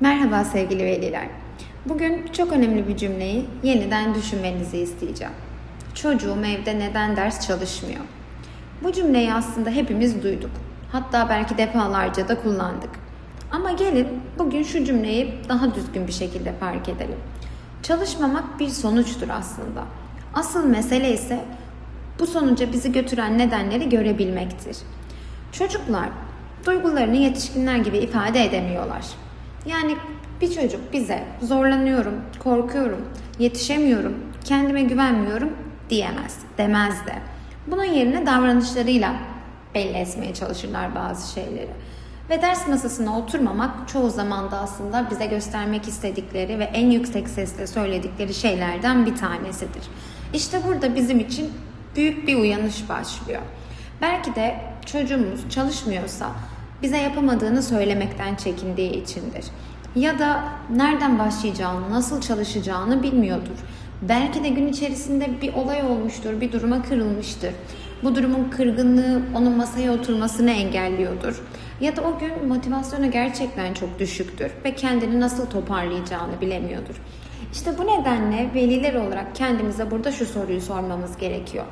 Merhaba sevgili veliler. Bugün çok önemli bir cümleyi yeniden düşünmenizi isteyeceğim. Çocuğum evde neden ders çalışmıyor? Bu cümleyi aslında hepimiz duyduk. Hatta belki defalarca da kullandık. Ama gelin bugün şu cümleyi daha düzgün bir şekilde fark edelim. Çalışmamak bir sonuçtur aslında. Asıl mesele ise bu sonuca bizi götüren nedenleri görebilmektir. Çocuklar duygularını yetişkinler gibi ifade edemiyorlar. Yani bir çocuk bize zorlanıyorum, korkuyorum, yetişemiyorum, kendime güvenmiyorum diyemez, demez de. Bunun yerine davranışlarıyla belli etmeye çalışırlar bazı şeyleri. Ve ders masasına oturmamak çoğu zaman da aslında bize göstermek istedikleri ve en yüksek sesle söyledikleri şeylerden bir tanesidir. İşte burada bizim için büyük bir uyanış başlıyor. Belki de çocuğumuz çalışmıyorsa bize yapamadığını söylemekten çekindiği içindir. Ya da nereden başlayacağını, nasıl çalışacağını bilmiyordur. Belki de gün içerisinde bir olay olmuştur, bir duruma kırılmıştır. Bu durumun kırgınlığı onun masaya oturmasını engelliyordur. Ya da o gün motivasyonu gerçekten çok düşüktür ve kendini nasıl toparlayacağını bilemiyordur. İşte bu nedenle veliler olarak kendimize burada şu soruyu sormamız gerekiyor.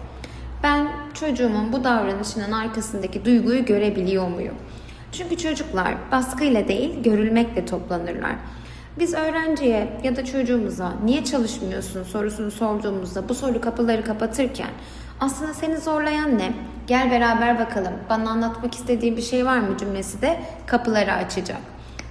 Ben çocuğumun bu davranışının arkasındaki duyguyu görebiliyor muyum? Çünkü çocuklar baskıyla değil, görülmekle toplanırlar. Biz öğrenciye ya da çocuğumuza niye çalışmıyorsun sorusunu sorduğumuzda bu soru kapıları kapatırken aslında seni zorlayan ne? Gel beraber bakalım. Bana anlatmak istediğin bir şey var mı cümlesi de kapıları açacak.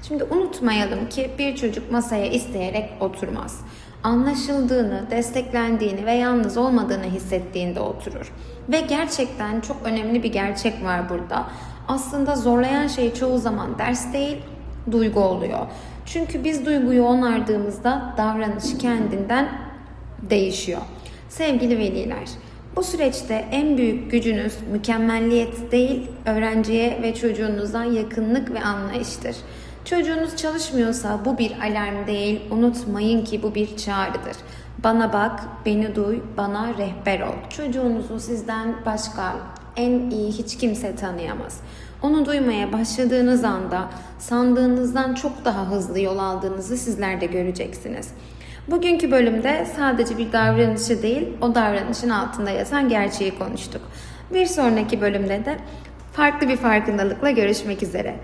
Şimdi unutmayalım ki bir çocuk masaya isteyerek oturmaz. Anlaşıldığını, desteklendiğini ve yalnız olmadığını hissettiğinde oturur. Ve gerçekten çok önemli bir gerçek var burada. Aslında zorlayan şey çoğu zaman ders değil, duygu oluyor. Çünkü biz duyguyu onardığımızda davranış kendinden değişiyor. Sevgili veliler, bu süreçte en büyük gücünüz mükemmelliyet değil, öğrenciye ve çocuğunuza yakınlık ve anlayıştır. Çocuğunuz çalışmıyorsa bu bir alarm değil, unutmayın ki bu bir çağrıdır. Bana bak, beni duy, bana rehber ol. Çocuğunuzu sizden başka en iyi hiç kimse tanıyamaz. Onu duymaya başladığınız anda sandığınızdan çok daha hızlı yol aldığınızı sizler de göreceksiniz. Bugünkü bölümde sadece bir davranışı değil, o davranışın altında yatan gerçeği konuştuk. Bir sonraki bölümde de farklı bir farkındalıkla görüşmek üzere.